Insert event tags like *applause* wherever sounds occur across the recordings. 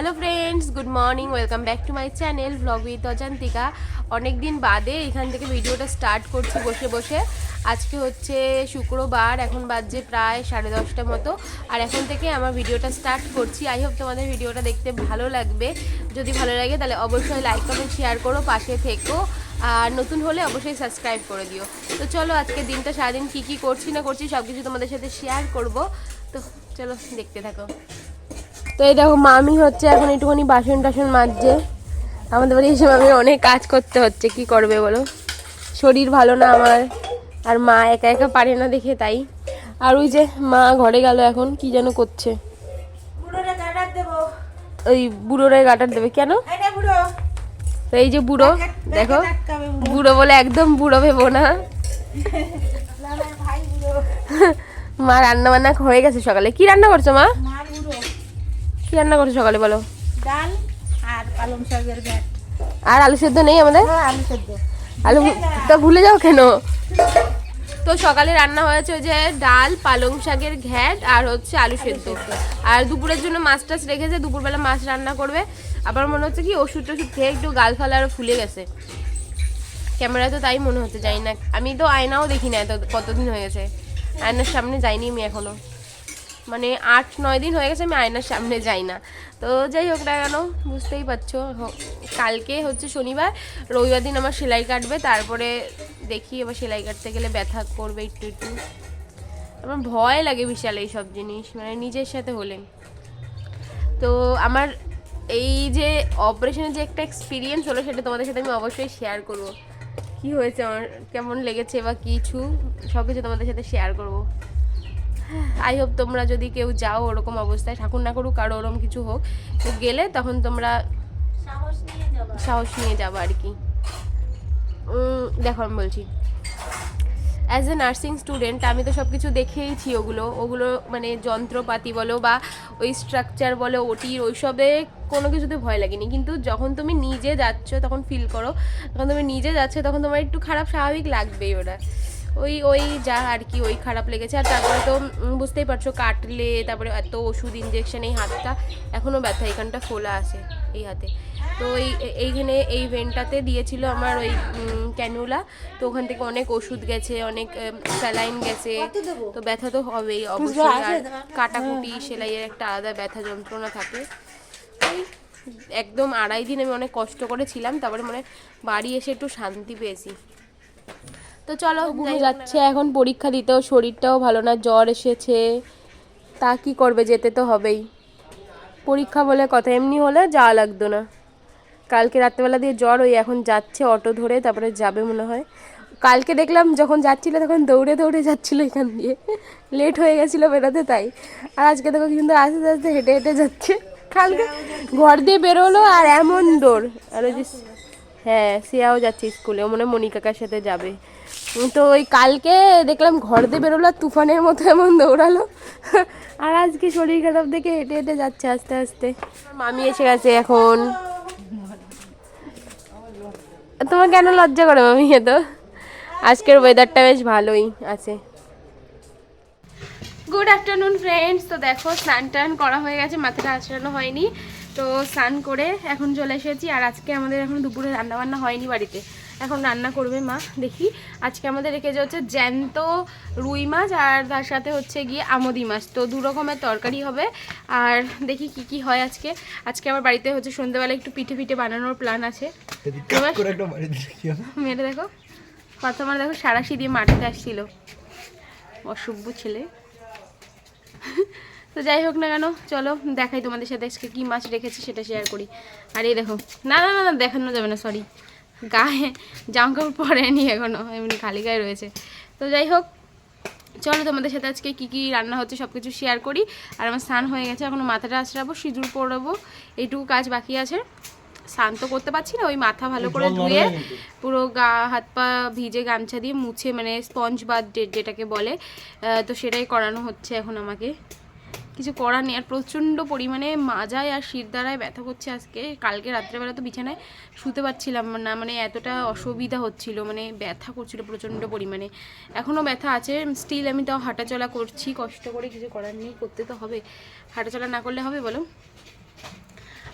Hello friends good morning welcome back to my channel vlog with Ajantika অনেক দিন বাদে এখান থেকে ভিডিওটা স্টার্ট করছি বসে বসে। আজকে হচ্ছে শুক্রবার, এখন বাজছে প্রায় সাড়ে দশটা মতো। আর এখন থেকে আমার ভিডিওটা স্টার্ট করছি। আই হোপ তোমাদের ভিডিওটা দেখতে ভালো লাগবে। যদি ভালো লাগে তাহলে অবশ্যই লাইক কমেন্ট শেয়ার করো, পাশে থেকো। আর নতুন হলে অবশ্যই সাবস্ক্রাইব করে দিও। তো চলো আজকে দিনটা সারাদিন কী কী করছি না করছি সব কিছু তোমাদের সাথে শেয়ার করব। তো চলো দেখতে থাকো। তো এই দেখো মামি হচ্ছে এখন একটুখানি বাসন টাসন মাজছে। আমাদের বাড়ি এসে মামির অনেক কাজ করতে হচ্ছে কি করবে বলো? শরীর ভালো না আমার আর মা একা একা পারে না দেখে তাই। আর ওই যে মা ঘরে গেল এখন কি যেন করছে। ওই বুড়োরে গাটার দেবে কেন? তো এই যে বুড়ো দেখো। বুড়ো। বলে একদম বুড়ো ভেবো না। মা রান্না বান্না হয়ে গেছে সকালে। কি রান্না করছ মা? কি রান্না করছ সকালে বলো? ডাল আর পালং শাকের ঘ্যাট আর আলু সেদ্ধ নেই আমাদের? হ্যাঁ আলু সেদ্ধ। আলু তো ভুলে যাও কেন? তো সকালে রান্না হয়েছে ওই যে ডাল পালং শাকের ঘ্যাট আর হচ্ছে আলু সেদ্ধ। আর দুপুরের জন্য মাছ টাছ রেখেছে দুপুরবেলা মাছ রান্না করবে। আবার মনে হচ্ছে কি ওষুধ টষুধ খেয়ে একটু গাল ফাল আরও ফুলে গেছে। ক্যামেরায় তো তাই মনে হচ্ছে যাই না। আমি তো আয়নাও দেখি না এত কতদিন হয়ে গেছে। আয়নার সামনে যাইনি আমি এখনও। মানে আট, নয় দিন হয়ে গেছে আমি আয়নার সামনে যাই না। তো যাই হোক না কেন, বুঝতেই পারছ কালকে হচ্ছে শনিবার, রবিবার দিন আমার সেলাই কাটবে, তারপরে দেখি এবার সেলাই কাটতে গেলে ব্যথা করবে একটু একটু। আমার ভয় লাগে বিশাল এই সব জিনিস মানে নিজের সাথে হলে। তো আমার এই যে অপারেশনের যে একটা এক্সপিরিয়েন্স হলো, সেটা তোমাদের সাথে আমি অবশ্যই শেয়ার করব। কি হয়েছে আমার, কেমন লেগেছে বা কিছু সব কিছু তোমাদের সাথে শেয়ার করব। আই হোপ তোমরা যদি কেউ যাও ওরকম অবস্থায় ঠাকুর না করুক কারও ওরকম কিছু হোক তো গেলে তখন তোমরা সাহস নিয়ে যাবা। সাহস নিয়ে যাব আর কি। দেখো আমি বলছি। অ্যাজ এ নার্সিং স্টুডেন্ট আমি তো সব কিছু দেখেইছি ওগুলো। ওগুলো মানে যন্ত্রপাতি বলো বা ওই স্ট্রাকচার বলো ওটির ওইসবে কোনো কিছুতে ভয় লাগেনি। কিন্তু যখন তুমি নিজে যাচ্ছ তখন ফিল করো যখন তুমি নিজে যাচ্ছ তখন তোমার একটু খারাপ স্বাভাবিক লাগবেই ওটা। ওই ওই যা আর কি ওই খারাপ লেগেছে। আর তারপরে তো বুঝতেই পারছ কাটলে তারপরে এত ওষুধ ইঞ্জেকশন এই হাতটা এখনও ব্যথা এখানটা ফোলা আছে এই হাতে। তো এই এইখানে এই ভেনটাতে দিয়েছিল আমার ওই ক্যানুলা তো ওখান থেকে অনেক ওষুধ গেছে অনেক স্যালাইন গেছে। তো ব্যথা তো হবেই অবশ্যই। আর কাটাকুটি সেলাইয়ের একটা আলাদা ব্যথা যন্ত্রণা থাকে। ওই একদম আড়াই দিন আমি অনেক কষ্ট করেছিলাম তারপরে মানে বাড়ি এসে একটু শান্তি পেয়েছি। তো চলো ঘুমে যাচ্ছে এখন পরীক্ষা দিতেও শরীরটাও ভালো না জ্বর এসেছে। তা কি করবে যেতে তো হবেই। পরীক্ষা বলে কথা এমনি হলে যাওয়া লাগতো না। কালকে রাত্রেবেলা দিয়ে জ্বর ওই এখন যাচ্ছে অটো ধরে তারপরে যাবে মনে হয়। কালকে দেখলাম যখন যাচ্ছিল তখন দৌড়ে দৌড়ে যাচ্ছিল এখান দিয়ে। লেট হয়ে গেছিল বেরোতে তাই। আর আজকে দেখো কিন্তু আস্তে আস্তে হেঁটে হেঁটে যাচ্ছে। কালকে ঘর দিয়ে বেরোলো আর এমন দৌড়। আর ওই যে হ্যাঁ সিয়াও যাচ্ছে স্কুলে মনে হয় মনিকাকার সাথে যাবে। তো ওই কালকে দেখলাম ঘর দিয়ে বেরোলো, তুফানের মতো এমন দৌড়ালো। আর আজকে শরীর খারাপ দেখে হেঁটে হেঁটে যাচ্ছে আস্তে আস্তে। মামি এসে গেছে এখন। তোমার কেন লজ্জা করে মামি এত? আজকের ওয়েদারটা বেশ ভালোই আছে। গুড আফটারনুন ফ্রেন্ডস তো দেখো, স্নান টান করা হয়ে গেছে, মাথাটা আঁচড়ানো হয়নি। তো স্নান করে এখন চলে এসেছি, আর আজকে আমাদের এখন দুপুরে রান্না বান্না হয়নি বাড়িতে। এখন রান্না করবে মা দেখি। আজকে আমাদের রেখেছে হচ্ছে জ্যান্ত রুই মাছ আর তার সাথে হচ্ছে গিয়ে আমদি মাছ। তো দু রকমের তরকারি হবে। আর দেখি কি কি হয় আজকে। আজকে আমার বাড়িতে হচ্ছে সন্ধ্যেবেলা একটু পিঠে পিঠে বানানোর প্ল্যান আছে। মেয়েটা দেখো কথা আমার দেখো সারাশি দিয়ে মাটিতে আসছিল। অসভ্য ছেলে। তো যাই হোক না কেন চলো দেখাই তোমাদের সাথে আজকে কী মাছ রেখেছি সেটা শেয়ার করি। আর এই দেখো না না না না দেখানো যাবে না সরি গায়ে জামা কাপড় পরেনি এখনও এমনি খালি গায়ে রয়েছে। তো যাই হোক চলো তোমাদের সাথে আজকে কী কী রান্না হচ্ছে সব কিছু শেয়ার করি। আর আমার স্নান হয়ে গেছে এখনও মাথাটা আঁচড়াবো সিঁদুর পরাবো এইটুকু কাজ বাকি আছে। স্নান তো করতে পারছি না ওই মাথা ভালো করে ধুয়ে পুরো গা হাত পা ভিজে গামছা দিয়ে মুছে মানে স্পঞ্জ বা যেটাকে বলে তো সেটাই করানো হচ্ছে এখন আমাকে। কিছু করার নেই। আর প্রচণ্ড পরিমাণে মাজায় আর শির দ্বারায় ব্যথা করছে আজকে। কালকে রাত্রেবেলা তো বিছানায় শুতে পারছিলাম না মানে এতটা অসুবিধা হচ্ছিল মানে ব্যথা করছিল প্রচণ্ড পরিমাণে। এখনও ব্যথা আছে স্টিল আমি তাও হাঁটাচলা করছি, কষ্ট করে কিছু করার নেই, করতে তো হবে। হাঁটাচলা না করলে হবে বলো?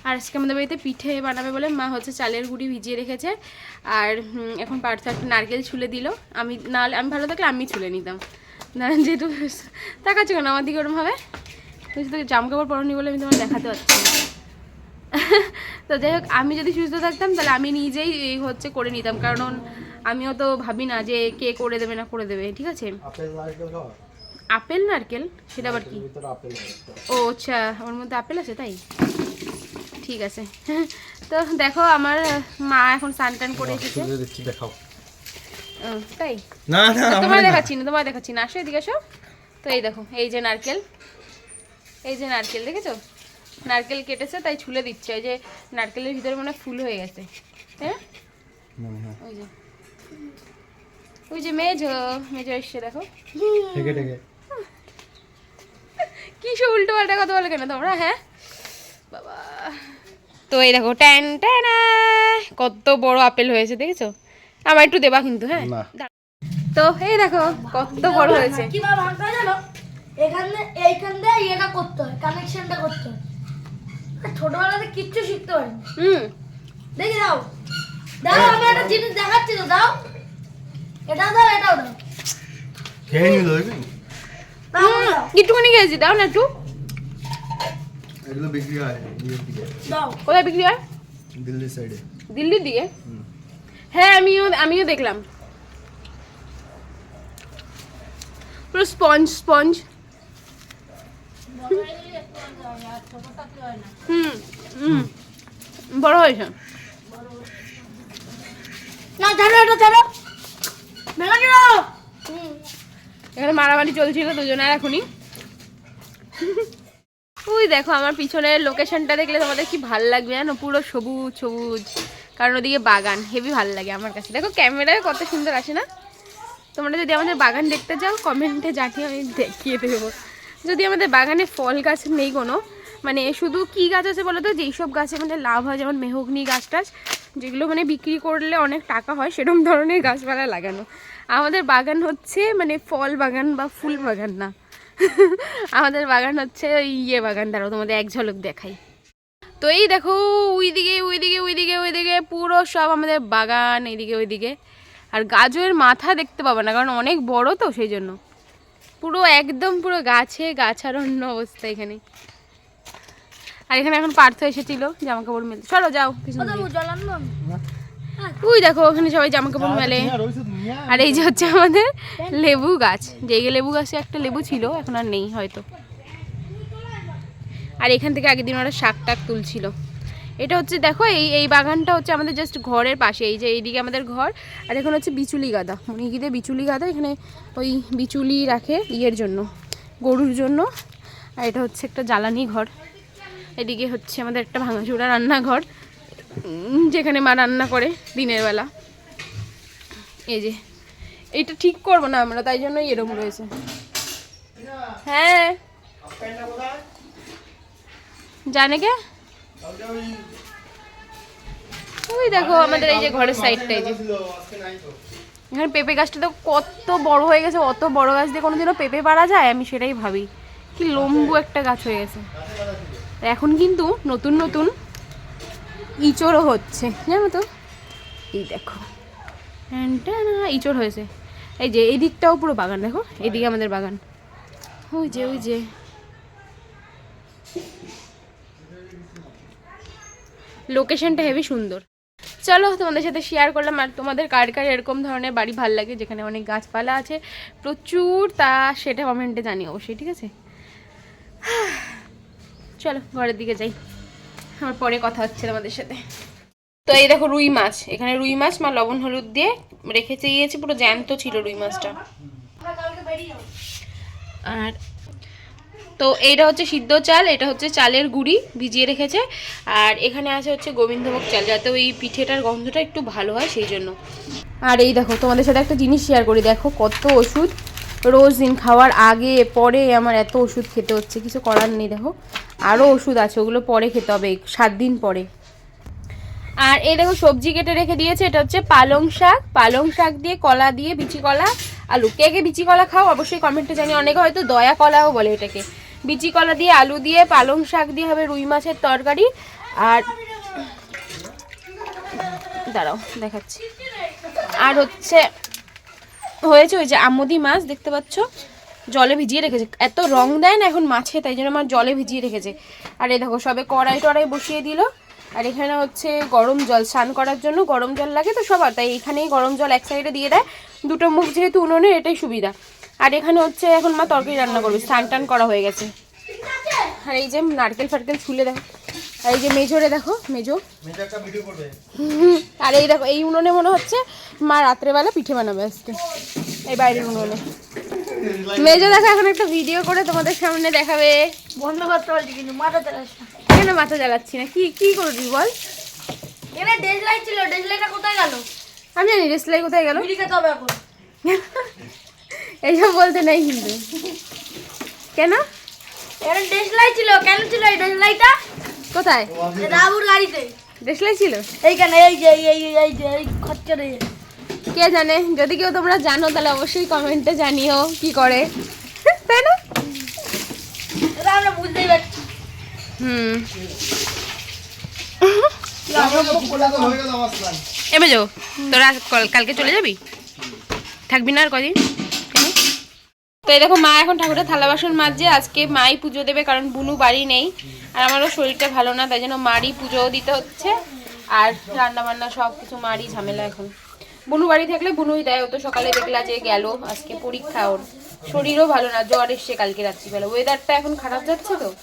আর আজকে আমাদের বাড়িতে পিঠে বানাবে বলে মা হচ্ছে চালের গুঁড়ি ভিজিয়ে রেখেছে। আর এখন পার্থ একটা নারকেল ছুলে দিল। আমি না আমি ভালো থাকলে আমি ছুলে নিতাম। না যেহেতু, তাকাচ্ছি কেন? আমার দিকে ওরমভাবে তুমি তো জামা কাপড় পরনি বলে আমি তোমার দেখাতে পারছি না। *laughs* তো যাই হোক আমি যদি সুস্থ থাকতাম তাহলে আমি নিজেই এই হচ্ছে করে নিতাম। কারণ আমিও তো ভাবি না যে কে করে দেবে না করে দেবে ঠিক আছে? আপেল নারকেল? সেটা আবার কি? ও আচ্ছা ওর মধ্যে আপেল আছে তাই? ঠিক আছে। *laughs* তো দেখো আমার মা এখন স্নান টান করে এসেছে। দেখাও। তাই? না না তোমার দেখাচ্ছি না তোমার দেখাচ্ছি না। আসো এদিকে আসো। তো এই দেখো এই যে নারকেল। এই যে নারকেল দেখেছ নারকেল কেটেছে তাই ছুলে দিচ্ছে ওই যে নারকেলের ভিতরে মনে হয় ফুল হয়ে গেছে হ্যাঁ ওই যে ওই যে মেজো মেজো এসছে দেখো ঠেকে ঠেকে কি সব উল্টো পাল্টা কথা বলে কেন তোমরা হ্যাঁ বাবা তো এই দেখো ট্যান ট্যান কত বড় আপেল হয়েছে দেখেছ আমার একটু দেবা কিন্তু হ্যাঁ তো এই দেখো কত বড় হয়েছে এখানে এইখান দিয়ে ইয়েটা করতে হয় কানেকশনটা করতে হয়। ছোটবেলাতে কিচ্ছু শিখতে পারিনি। হুম। দেখি দাও। দাও আমি একটা জিনিস দেখাচ্ছি তো দাও। এটাও দাও এটাও দাও। খেয়ে নিল একটুখানি গেছি দাও না একটু। এগুলো বিক্রি হয় দাও। কোথায় বিক্রি হয়? দিল্লি সাইডে দিল্লির দিকে? হ্যাঁ আমিও আমিও দেখলাম। পুরো স্পঞ্জ স্পঞ্জ হুম হুম। বড় হয়েছে। না ছাড়ো এটা ছাড়ো ভেঙে এখানে মারামারি চলছিল দুজনের এখনই। ওই দেখো আমার পিছনের লোকেশনটা দেখলে তোমাদের কি ভালো লাগবে জানো? পুরো সবুজ সবুজ। কারণ ওদিকে বাগান হেভি ভালো লাগে আমার কাছে। দেখো ক্যামেরায় কত সুন্দর আসে না? তোমরা যদি আমাদের বাগান দেখতে চাও কমেন্টে জানিয়ে আমি দেখিয়ে দেবো। যদি আমাদের বাগানে ফল গাছ নেই কোনো মানে শুধু কি গাছ আছে বলো তো? সব গাছে মানে লাভ হয়, যেমন মেহগনি গাছ টাছ, যেগুলো মানে বিক্রি করলে অনেক টাকা হয় সেরকম ধরনের গাছপালা লাগানো। আমাদের বাগান হচ্ছে মানে ফল বাগান বা ফুল বাগান না। *laughs* আমাদের বাগান হচ্ছে ইয়ে বাগান, দাঁড়াও তোমাদের এক ঝলক দেখাই। তো এই দেখো, ওইদিকে ওইদিকে ওইদিকে ওইদিকে পুরো সব আমাদের বাগান, এইদিকে, ওইদিকে। আর গাজরের মাথা দেখতে পাবো না, কারণ অনেক বড় তো, সেই জন্য। পুরো একদম পুরো গাছে গাছারণ্য অবস্থা এখানে। আর এখানে এখন পার্থ এসেছিল জামা কাপড় মেলতে। চলো যাও দিয়ে। ওই দেখো ওখানে সবাই জামা কাপড় মেলে। আর এই যে হচ্ছে আমাদের লেবু গাছ। যে লেবু গাছে একটা লেবু ছিল এখন আর নেই হয়তো। আর এখান থেকে আগের দিন ওরা শাক টাক তুলছিল। এটা হচ্ছে, দেখো, এই এই বাগানটা হচ্ছে আমাদের জাস্ট ঘরের পাশে, এই যে এইদিকে আমাদের ঘর। আর এখন হচ্ছে বিচুলি গাদা। মুরগিদের বিচুলি গাদা, এখানে ওই বিচুলি রাখে ইয়ের জন্য, গরুর জন্য। আর এটা হচ্ছে একটা জ্বালানি ঘর। এদিকে হচ্ছে আমাদের একটা ভাঙাচোরা রান্নাঘর যেখানে মা রান্না করে দিনের বেলা। এই যে, এটা ঠিক করব না আমরা, তাই জন্যই এরকম রয়েছে। হ্যাঁ। জানে কে? ওই দেখো আমাদের এই যে ঘরের সাইডটা এই যে। এখানে পেঁপে গাছটা তো কত বড় হয়ে গেছে, অত বড় গাছ দিয়ে কোনোদিনও পেঁপে পারা যায়? আমি সেটাই ভাবি। কি লম্বু একটা গাছ হয়ে গেছে। এখন কিন্তু নতুন নতুন ইচড়ও হচ্ছে, জানো তো? এই দেখো। ইচড় হয়েছে। এই যে এই দিকটাও পুরো বাগান, দেখো? এদিকে আমাদের বাগান। ওই যে ওই যে। লোকেশনটা হেভি সুন্দর। চলো তোমাদের সাথে শেয়ার করলাম আর তোমাদের কার কার এরকম ধরনের বাড়ি ভালো লাগে যেখানে অনেক গাছপালা আছে। প্রচুর তা সেটা কমেন্টে জানি অবশ্যই ঠিক আছে? *sighs* চলো ঘরের দিকে যাই। আমার পরে কথা হচ্ছে তোমাদের সাথে। তো এই দেখো রুই মাছ এখানে রুই মাছ মা লবণ হলুদ দিয়ে রেখে দিয়েছে পুরো জ্যান্ত ছিল রুই মাছটা। আর তো এইটা হচ্ছে সিদ্ধ চাল, এটা হচ্ছে চালের গুঁড়ি ভিজিয়ে রেখেছে। আর এখানে আছে হচ্ছে গোবিন্দভোগ চাল, যাতে ওই পিঠেটার গন্ধটা একটু ভালো হয় সেই জন্য। আর এই দেখো, তোমাদের সাথে একটা জিনিস শেয়ার করি, দেখো কত ওষুধ। রোজ দিন খাওয়ার আগে, পরে আমার এত ওষুধ খেতে হচ্ছে, কিছু করার নেই দেখো। আরও ওষুধ আছে, ওগুলো পরে খেতে হবে, সাত দিন পরে। আর এই দেখো সবজি কেটে রেখে দিয়েছে, এটা হচ্ছে পালং শাক। পালং শাক দিয়ে কলা দিয়ে বিচি কলা। আলু, কে কে বিচি কলা খাও অবশ্যই কমেন্টে জানি অনেকে হয়তো দয়া কলাও বলে এটাকে। বিচি কলা দিয়ে, আলু দিয়ে, পালং শাক দিয়ে হবে রুই মাছের তরকারি। আর দাঁড়াও, দেখাচ্ছি। আর হচ্ছে, হয়েছে ওই যে আমদি মাছ, দেখতে পাচ্ছ? জলে ভিজিয়ে রেখেছে। এত রং দেয় না এখন মাছে, তাই জন্য আমার জলে ভিজিয়ে রেখেছে। আর এই দেখো, সবে কড়াই টড়াই বসিয়ে দিল। আর এখানে হচ্ছে গরম জল স্নান করার জন্য গরম জল লাগে তো সবার তাই এখানেই গরম জল এক সাইডে দিয়ে দেয়। দুটো মুখ যেহেতু উনুনে এটাই সুবিধা। আর এখানে হচ্ছে এখন মা তরকারি রান্না করবে স্নান টান করা হয়ে গেছে। আর এই যে নারকেল ফারকেল ছুলে দেখো আর এই যে মেজোরে দেখো মেজো আর এই দেখো এই উনুনে মনে হচ্ছে মা রাত্রেবেলা পিঠে বানাবে আজকে এই বাইরের উনুনে। মেজো দেখো এখন একটা ভিডিও করে তোমাদের সামনে দেখাবে। বন্ধ করতে বলছি কিন্তু মাথা কেন মাথা জ্বালাচ্ছি না? কি কি করবি বল? এখানে ডেজ লাইট ছিল ডেজ লাইটটা কোথায় গেল? আমি জানি রেসলাই কোথায় গেল। বিড়ি খেতে হবে এখন। এইসব বলতে নেই কিন্তু। কেন? এখানে ডেজ লাইট ছিল কেন ছিল এই ডেজ লাইটটা কোথায় রাবুর গাড়িতে। দেশলাই ছিল? এইখানে এই যে এই এই এই যে এই খরচা রে কে জানে? যদি কেউ তোমরা জানো তাহলে অবশ্যই কমেন্টে জানিও কি করে। তাই না এটা আমরা বুঝতেই পারছি হুম এমে যাও। তোরা কল- কালকে চলে যাবি? থাকবি না আর কদিন? তো এই দেখো মা এখন ঠাকুরের থালা বাসন মাজছে। আজকে মাই পুজো দেবে কারণ বুনু বাড়ি নেই। আর আমারও শরীরটা ভালো না, তাই জন্য মারই পুজোও দিতে হচ্ছে। আর রান্না বান্না সব কিছু মারই ঝামেলা এখন। বুনু বাড়ি থাকলে বুনুই দেয়, ও তো সকালে দেখলা যে গেল, আজকে পরীক্ষা ওর। শরীরও ভালো না, জ্বর এসছে কালকে রাত্রিবেলা। ওয়েদারটা এখন খারাপ যাচ্ছে তো?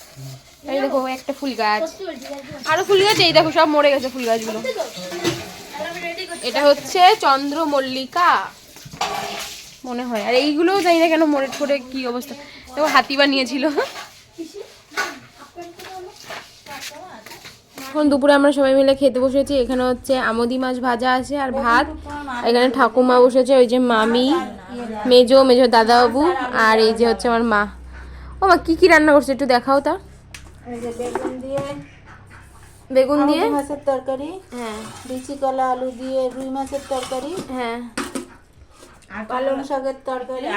এই দেখো একটা ফুল গাছ। আরও ফুল গাছ? এই দেখো সব মরে গেছে ফুল গাছগুলো। এটা হচ্ছে চন্দ্রমল্লিকা। মনে হয়। আর এইগুলোও জানি না কেন মরে ঠরে কি অবস্থা। দেখো হাতি বানিয়েছিল। এখন দুপুরে আমরা সবাই মিলে খেতে বসেছি। এখানে হচ্ছে আমদি মাছ ভাজা আছে আর ভাত। এখানে ঠাকুমা বসেছে ওই যে মামি মেজো মেজো দাদাবাবু আর এই যে হচ্ছে আমার মা। ও মা কি কি রান্না করছে একটু দেখাও তা। বেগুন দিয়ে বেগুন দিয়ে? মাছের তরকারি হ্যাঁ। বিচি কলা আলু দিয়ে রুই মাছের তরকারি হ্যাঁ। পালং শাকের তরকারি।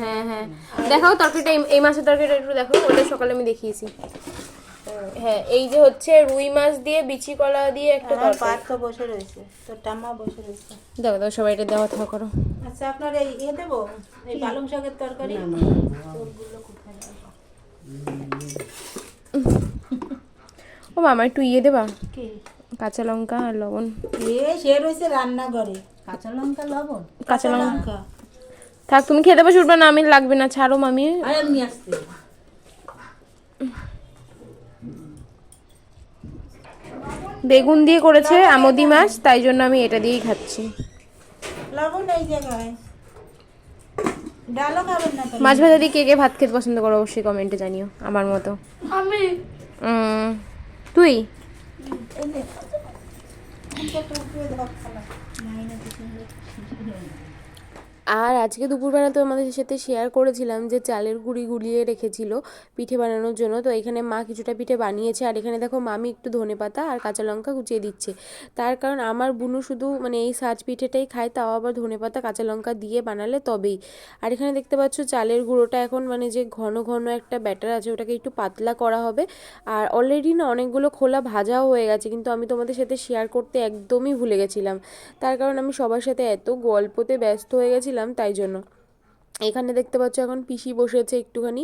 হ্যাঁ হ্যাঁ। দেখাও তরকারিটা এই- এই মাছের তরকারিটা একটু দেখো ওটা সকালে আমি দেখিয়েছি। হ্যাঁ এই যে হচ্ছে রুই মাছ দিয়ে বিচি কলা দিয়ে একটা তরকারি। তো বসে রয়েছে তো টামা বসে রয়েছে। দাও দাও সবাই এটা দেওয়া থাকা। করো আচ্ছা আপনার এই ইয়ে দেবো? এই পালং শাকের তরকারি? ও মামা একটু ইয়ে দেবা? কাঁচা লঙ্কা আর লবণ। এ সে রয়েছে রান্নাঘরে। কাঁচা লঙ্কা লবণ? কাঁচা লঙ্কা। থাক তুমি খেতে বসে উঠবে না আমি লাগবে না ছাড়ো মামি। আর এমনি আসতে বেগুন দিয়ে করেছে আমদি মাছ তাই জন্য আমি এটা দিয়েই খাচ্ছি। লবণ এই জায়গায়। মাছ ভাজা দিয়ে কে কে ভাত খেতে পছন্দ করো অবশ্যই কমেন্টে জানিও আমার মতো। আমি? উম, তুই? আর আজকে দুপুরবেলা তো আমাদের সাথে শেয়ার করেছিলাম যে চালের গুঁড়ি গুলিয়ে রেখেছিল পিঠে বানানোর জন্য। তো এখানে মা কিছুটা পিঠে বানিয়েছে আর এখানে দেখো মামি একটু ধনে পাতা আর কাঁচা লঙ্কা কুচিয়ে দিচ্ছে। তার কারণ আমার বুনু শুধু মানে এই সাজ পিঠেটাই খায়, তাও আবার ধনে পাতা, কাঁচা লঙ্কা দিয়ে বানালে তবেই। আর এখানে দেখতে পাচ্ছ চালের গুঁড়োটা এখন মানে যে ঘন ঘন একটা ব্যাটার আছে, ওটাকে একটু পাতলা করা হবে। আর অলরেডি না অনেকগুলো খোলা ভাজাও হয়ে গেছে, কিন্তু আমি তোমাদের সাথে শেয়ার করতে একদমই ভুলে গেছিলাম। তার কারণ আমি সবার সাথে এত গল্পতে ব্যস্ত হয়ে গেছিলাম তাই জন্য। এখানে দেখতে পাচ্ছ এখন পিসি বসেছে একটুখানি,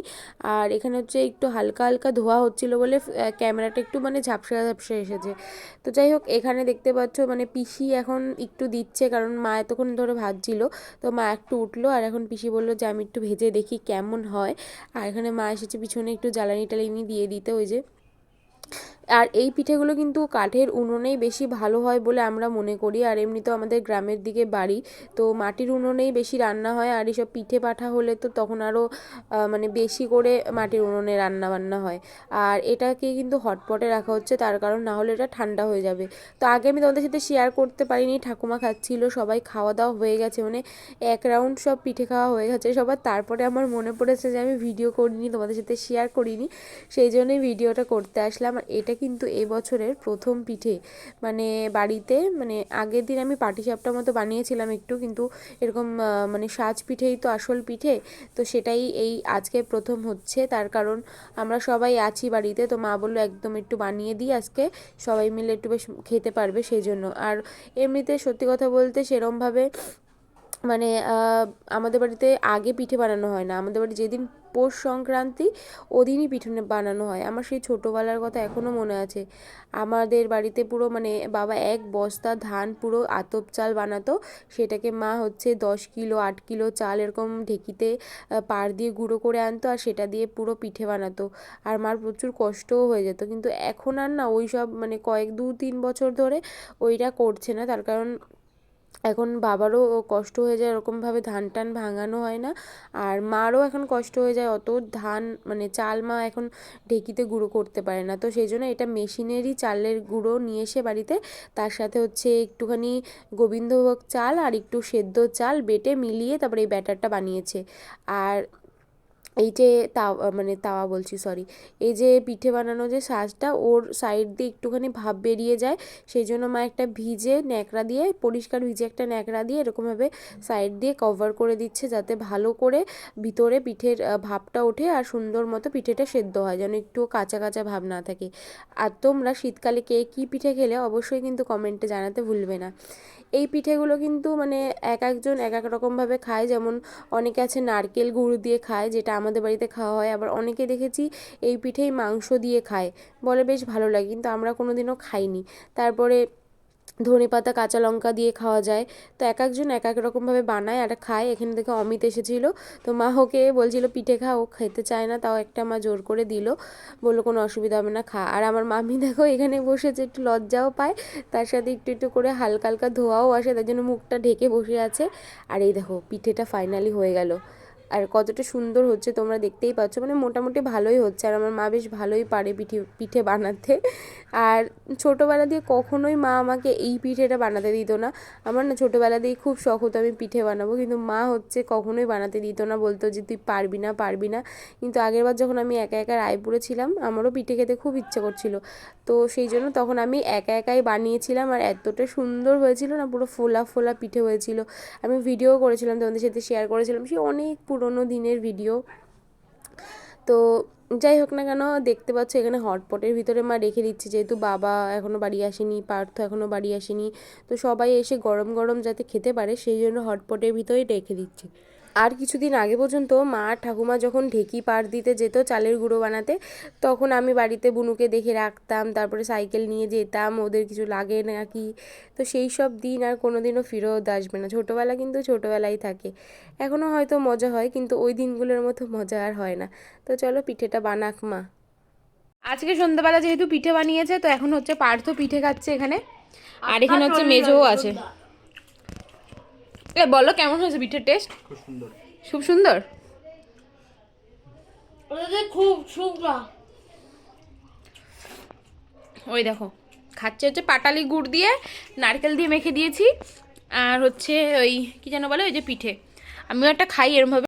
আর এখানে হচ্ছে একটু হালকা হালকা ধোয়া হচ্ছিল বলে ক্যামেরাটা একটু মানে ঝাপসা ঝাপসা এসেছে। তো যাই হোক, এখানে দেখতে পাচ্ছ মানে পিসি এখন একটু দিচ্ছে, কারণ মা এতক্ষণ ধরে ভাজছিল তো মা একটু উঠল, আর এখন পিসি বলল যে, আমি একটু ভেজে দেখি কেমন হয়। আর এখানে মা এসেছে পিছনে একটু জ্বালানি টালানি দিয়ে দিতে, ওই যে। আর এই পিঠেগুলো কিন্তু কাঠের উনুনেই বেশি ভালো হয় বলে আমরা মনে করি। আর এমনিতেও আমাদের গ্রামের দিকে বাড়ি, তো মাটির উনুনেই বেশি রান্না হয় আর এইসব পিঠে পাঠা হলে তো তখন আরও মানে বেশি করে মাটির উনুনে রান্না বান্না হয়। আর এটাকে কিন্তু হটপটে রাখা হচ্ছে, তার কারণ না হলে এটা ঠান্ডা হয়ে যাবে। তো আগে আমি তোমাদের সাথে শেয়ার করতে পারিনি, ঠাকুমা খাচ্ছিল, সবাই খাওয়া দাওয়া হয়ে গেছে মানে এক রাউন্ড সব পিঠে খাওয়া হয়ে গেছে, সবার তারপরে আমার মনে পড়েছে যে আমি ভিডিও করিনি, তোমাদের সাথে শেয়ার করিনি, সেই জন্যই ভিডিওটা করতে আসলাম। আর এটা কিন্তু এবছরের প্রথম পিঠে। মানে বাড়িতে মানে আগের দিন আমি পাটিসাপটার মতো বানিয়েছিলাম একটু, কিন্তু এরকম মানে সাজ পিঠেই তো আসল পিঠে। তো সেটাই এই আজকে প্রথম হচ্ছে। তার কারণ আমরা সবাই আছি বাড়িতে, তো মা বলল, একদম একটু বানিয়ে দিই আজকে। সবাই মিলে একটু বেশ খেতে পারবে সেই জন্য আর এমনিতে সত্যি কথা বলতে সেরমভাবে মানে আমাদের বাড়িতে আগে পিঠে বানানো হয় না। আমাদের বাড়ি যেদিন পৌষ সংক্রান্তি ওদিনই পিঠে বানানো হয়। আমার সেই ছোটোবেলার কথা এখনও মনে আছে। আমাদের বাড়িতে পুরো মানে বাবা এক বস্তা ধান পুরো আতপ চাল বানাতো। সেটাকে মা হচ্ছে দশ কিলো, আট কিলো চাল এরকম ঢেকিতে পাড় দিয়ে গুঁড়ো করে আনতো আর সেটা দিয়ে পুরো পিঠে বানাতো। আর মার প্রচুর কষ্টও হয়ে যেত। কিন্তু এখন আর না ওই সব মানে কয়েক দু তিন বছর ধরে ওইটা করছে না। তার কারণ এখন বাবারও কষ্ট হয়ে যায়, ওরকমভাবে ধান টান ভাঙানো হয় না। আর মারও এখন কষ্ট হয়ে যায়, অত ধান মানে চাল মা এখন ঢেকিতে গুঁড়ো করতে পারে না। তো সেই জন্য এটা মেশিনেরই চালের গুঁড়ো নিয়ে এসে বাড়িতে, তার সাথে হচ্ছে একটুখানি গোবিন্দভোগ চাল আর একটু সেদ্ধ চাল বেটে মিলিয়ে তারপরে এই ব্যাটারটা বানিয়েছে। আর এই যে তাওয়া মানে তাওয়া বলছি সরি এই যে পিঠে বানানো যে সাজটা, ওর সাইড দিয়ে একটুখানি ভাব বেরিয়ে যায়, সেই জন্য মা একটা ভিজে ন্যাকড়া দিয়ে, পরিষ্কার ভিজে একটা ন্যাকড়া দিয়ে এরকমভাবে সাইড দিয়ে কভার করে দিচ্ছে, যাতে ভালো করে ভিতরে পিঠের ভাবটা ওঠে আর সুন্দর মতো পিঠেটা সেদ্ধ হয়, যেন একটু কাঁচা কাঁচা ভাব না থাকে। আর তোমরা শীতকালে কে কী পিঠে খেলে, অবশ্যই কিন্তু কমেন্টে জানাতে ভুলবে না। এই পিঠেগুলো কিন্তু মানে এক একজন এক এক রকমভাবে খায়, যেমন অনেকে আছে নারকেল গুড় দিয়ে খায়, যেটা আমাদের বাড়িতে খাওয়া হয়। আবার অনেকে দেখেছি এই পিঠেই মাংস দিয়ে খায়। বলে, বেশ ভালো লাগে। কিন্তু আমরা কোনো দিনও খাইনি। তারপরে ধনে পাতা, কাঁচা লঙ্কা দিয়ে খাওয়া যায়। তো এক একজন এক এক রকমভাবে বানায় আর খায়। এখানে থেকে অমিত এসেছিল। তো মা ওকে বলছিল, পিঠে খা, ও খেতে চায় না। তাও একটা মা জোর করে দিল। বলল, কোনো অসুবিধা হবে না, খা। আর আমার মামি দেখো এখানে বসেছে, একটু লজ্জাও পায়। তার সাথে একটু একটু করে হালকা হালকা ধোয়াও আসে। তার জন্য মুখটা ঢেকে বসে আছে। আর এই দেখো, পিঠেটা ফাইনালি হয়ে গেল। আর কতটা সুন্দর হচ্ছে তোমরা দেখতেই পাচ্ছ। মানে মোটামুটি ভালোই হচ্ছে আর আমার মা বেশ ভালোই পারে পিঠে পিঠে বানাতে। আর ছোটোবেলা দিয়ে কখনোই মা আমাকে এই পিঠেটা বানাতে দিত না। আমার না ছোটোবেলা দিয়েই খুব শখ হতো আমি পিঠে বানাবো। কিন্তু মা হচ্ছে কখনোই বানাতে দিত না। বলতো যে তুই পারবি না পারবি না। কিন্তু আগেরবার যখন আমি একা একা রায়পুরে ছিলাম, আমারও পিঠে খেতে খুব ইচ্ছে করছিল। তো সেই জন্য তখন আমি একা একাই বানিয়েছিলাম আর এতটা সুন্দর হয়েছিল না, পুরো ফোলা ফোলা পিঠে হয়েছিল। আমি ভিডিও করেছিলাম, তোমাদের সাথে শেয়ার করেছিলাম। সে অনেক পুরনো দিনের ভিডিও তো যাই হোক না কেন, দেখতে পাচ্ছ এখানে হটপটের ভিতরে মা রেখে দিচ্ছে, যেহেতু বাবা এখনও বাড়ি আসেনি, পার্থ এখনও বাড়ি আসেনি, তো সবাই এসে গরম গরম যাতে খেতে পারে, সেই জন্য হটপটের ভিতরেই রেখে দিচ্ছে। আর কিছুদিন আগে পর্যন্ত মা আর ঠাকুমা যখন ঢেকি পাড় দিতে যেত চালের গুঁড়ো বানাতে তখন আমি বাড়িতে বুনুকে দেখে রাখতাম তারপরে সাইকেল নিয়ে যেতাম ওদের কিছু লাগে নাকি। তো সেই সব দিন আর কোনো দিনও ফিরত আসবে না। ছোটোবেলা কিন্তু ছোটোবেলাই থাকে। এখনও হয়তো মজা হয় কিন্তু ওই দিনগুলোর মতো মজা আর হয় না। তো চলো পিঠেটা বানাক মা। আজকে সন্ধ্যাবেলা যেহেতু পিঠে বানিয়েছে তো এখন হচ্ছে পার্থ পিঠে খাচ্ছে এখানে। আর এখানে হচ্ছে মেজোও আছে। এ বলো কেমন হয়েছে পিঠের টেস্ট খুব সুন্দর। খুব সুন্দর? খুব শুকনা। ওই দেখো খাচ্ছে হচ্ছে পাটালি গুড় দিয়ে নারকেল দিয়ে মেখে দিয়েছি আর হচ্ছে ওই কি যেন বলে ওই যে পিঠে। আমিও একটা খাই এরমভাবে।